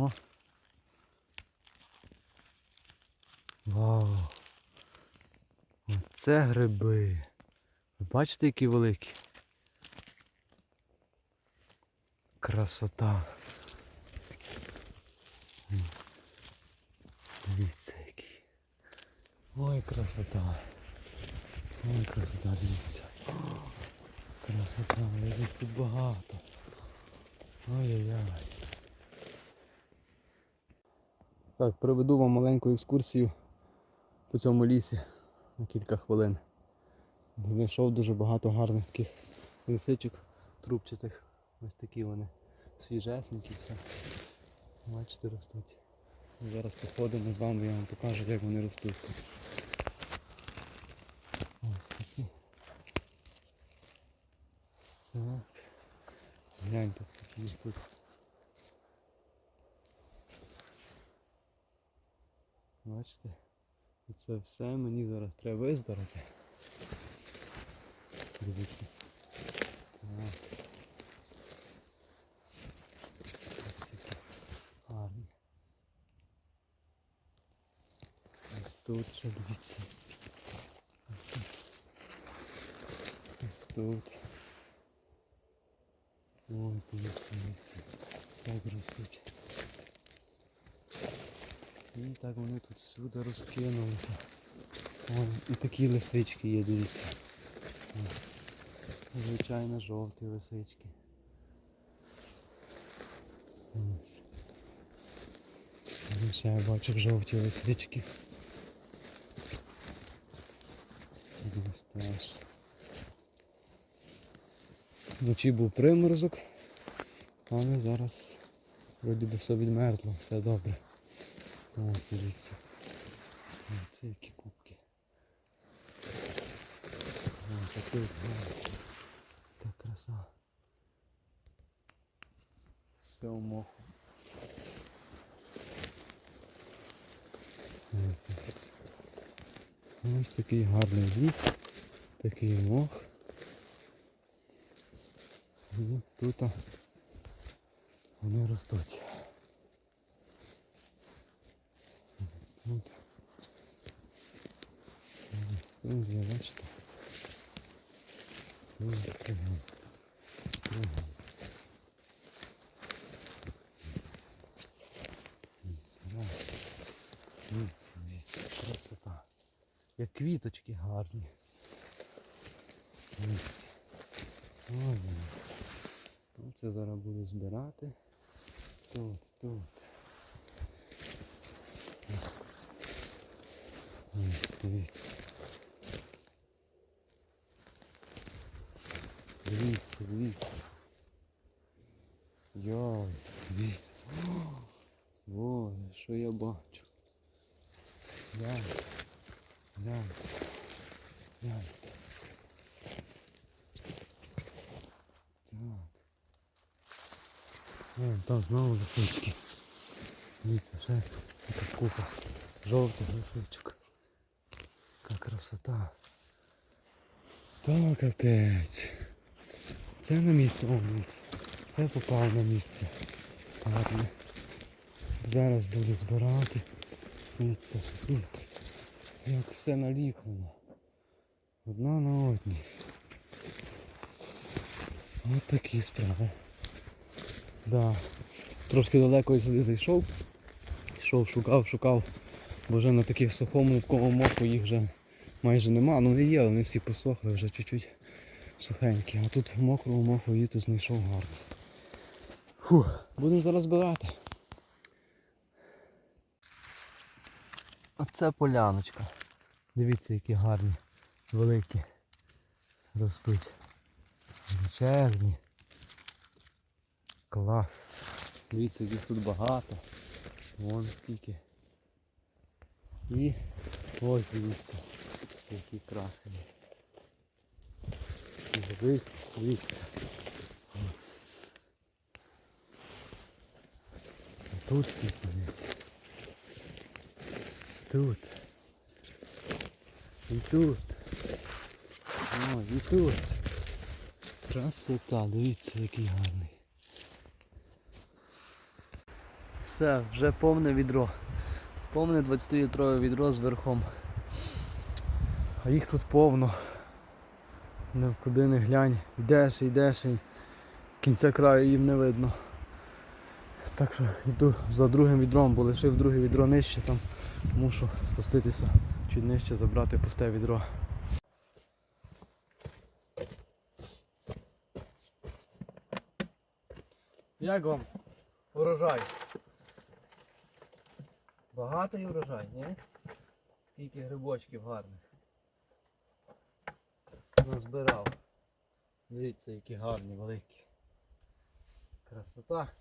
О. Вау. Оце гриби. Ви бачите, які великі? Красота. Дивіться який. Ой, красота. Ой, красота, дивіться. Красота, їх тут багато. Ой-ой-ой. Так, проведу вам маленьку екскурсію по цьому лісі на кілька хвилин. Знайшов дуже багато гарних таких лисичок трубчатих. Ось такі вони свіжесенькі все. Бачите, ростуть. Зараз походимо з вами, я вам покажу, як вони ростуть. Ось такі. Так. Гляньте, скільки їх тут. Бачите? І це все мені зараз треба визбирати. Дивіться. Так. Ось які гарні. Ось тут ще дивіться. Ось тут. Ось тут. Ось дивіться, дивіться. Так ростуть. І так вони тут всюди розкинулися. Ой, і такі лисички є, дивіться. Звичайно жовті лисички. Ще я бачу жовті лисички. Вночі був приморозок, але зараз вроді би все відмерзло, все добре. Ось дивіться. Це які кубки. Ось такий. Так краса. Все в моху. Ось дивіться. Ось такий гарний ліс, такий мох. І тут вони ростуть. Тут є, бачите. Красота. Як квіточки гарні. Це зараз буду збирати. Тут, тут. Ось, дивіться. Дивіться, дивіться. Йой, дивіться. О, Боже, що я бачу. Гляньте, гляньте, гляньте. Так. О, там знову лисички. Дивіться, ще якась купа жовтих лисичок. Красота. Та капець. Це на місце, о. Це попав на місце. Гарне. Зараз буду збирати. Як все наліплено. Одна на одній. Ось такі справи. Да. Трошки далеко я зайшов. Йшов, шукав, шукав. Бо вже на таких сухому липкому моху їх вже майже нема. Ну не є, вони всі посохли вже чуть-чуть сухенькі. А тут в мокрому моху її тут знайшов гарно. Фух, будемо зараз збирати. Оце поляночка. Дивіться, які гарні, великі ростуть. Величезні. Клас. Дивіться, їх тут багато. Вон скільки. І ось дивіться, красені. І великі, дивіться. Тут скільки дивіться. Тут. І тут. О, і тут. Красота, дивіться, який гарний. Все, вже повне відро. Повне 20-літрове відро з верхом. А їх тут повно. Куди не глянь. Йдеш, йдеш і кінця краю їм не видно. Так що йду за другим відром, бо лишив друге відро нижче, там мушу спуститися чуть нижче, забрати пусте відро. Як вам урожай? Багатий урожай, ні? Скільки грибочків гарних. Назбирав. Дивіться, які гарні, великі. Красота.